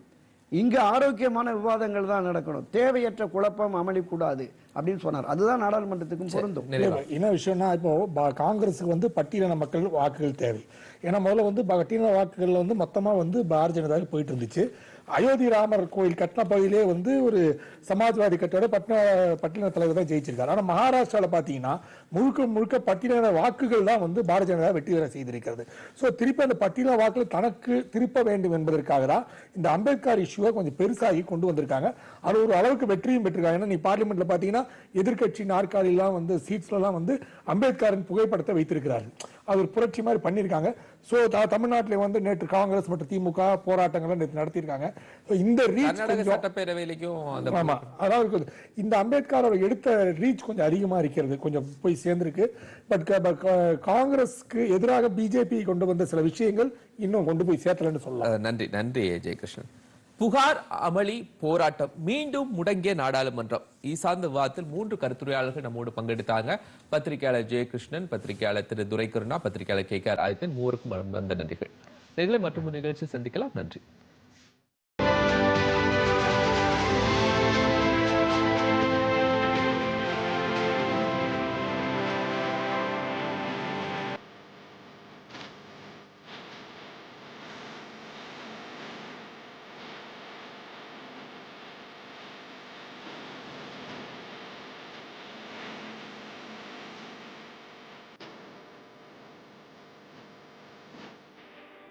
இங்க ஆரோக்கியமான விவாதங்கள் தான் நடக்கணும். தேவையற்ற குழப்பம் அமளி கூடாது அப்படின்னு சொன்னார். அதுதான் நாடாளுமன்றத்துக்கும் பொருந்தும். என்ன விஷயம்னா இப்போ காங்கிரஸுக்கு வந்து பட்டியலின மக்கள் வாக்குகள் தேவை. ஏன்னா முதல்ல வந்து பட்டியலின வாக்குகள் வந்து மொத்தமா வந்து பாரதிய ஜனதாவுக்கு போயிட்டு இருந்துச்சு. அயோத்தி ராமர் கோயில் கட்டின பகுதியிலே வந்து ஒரு சமாஜ்வாதி கட்டோட பட்டின பட்டின தலைவர் தான் ஜெயிச்சிருக்காரு. ஆனால் மகாராஷ்டிராவில் பார்த்தீங்கன்னா முழுக்க முழுக்க பட்டியலின வாக்குகள் தான் வந்து பாரதிய ஜனதா வெற்றி பெற செய்திருக்கிறது. ஸோ திருப்பி அந்த பட்டியலின வாக்குகள் தனக்கு திருப்ப வேண்டும் என்பதற்காக தான் இந்த அம்பேத்கர் இஷ்யூவை கொஞ்சம் பெருசாகி கொண்டு வந்திருக்காங்க. அது ஒரு அளவுக்கு வெற்றியும் பெற்றிருக்காங்க. ஏன்னா நீ பார்லிமெண்ட்டில் பார்த்தீங்கன்னா எதிர்க்கட்சி நாற்காலிலாம் வந்து சீட்ஸ்லாம் வந்து அம்பேத்கரின் புகைப்படத்தை வைத்திருக்கிறார்கள். அது ஒரு புரட்சி மாதிரி பண்ணியிருக்காங்க. ஸோ தமிழ்நாட்டில் வந்து நேற்று காங்கிரஸ் மற்றும் திமுக போராட்டங்களை நேற்று நடத்தியிருக்காங்க. இந்த ரீச் சட்டப்பேரவையிலைக்கும் அந்த ஆமா. அதாவது. இந்த அம்பேத்கரோட எடுத்த ரீச் கொஞ்சம் அதிகமா இருக்கிறது. கொஞ்சம் போய் சேர்ந்திருக்கு. பட் காங்கிரஸ்க்கு எதிராக பிஜேபி கொண்டு வந்த சில விஷயங்கள் இன்னும் கொண்டு போய் சேர்த்தலன்னு சொல்லலாம். நன்றி. நன்றி ஜெயகிருஷ்ணன் புகார் அமளி போராட்டம் மீண்டும் முடங்கிய நாடாளுமன்றம். ஈசாந்த விவாதத்தில் மூன்று கருத்துரையாளர்கள் நம்மோடு பங்கெடுத்தாங்க. பத்திரிகையாளர் ஜெயகிருஷ்ணன் பத்திரிகையாளர் திரு துரைகருணா பத்திரிகையாளர் கே கே ஆதித்தன் மூவருக்கும் வந்த நன்றிகள். நிகழ்ச்சி மற்றும் நிகழ்ச்சி சந்திக்கலாம். நன்றி.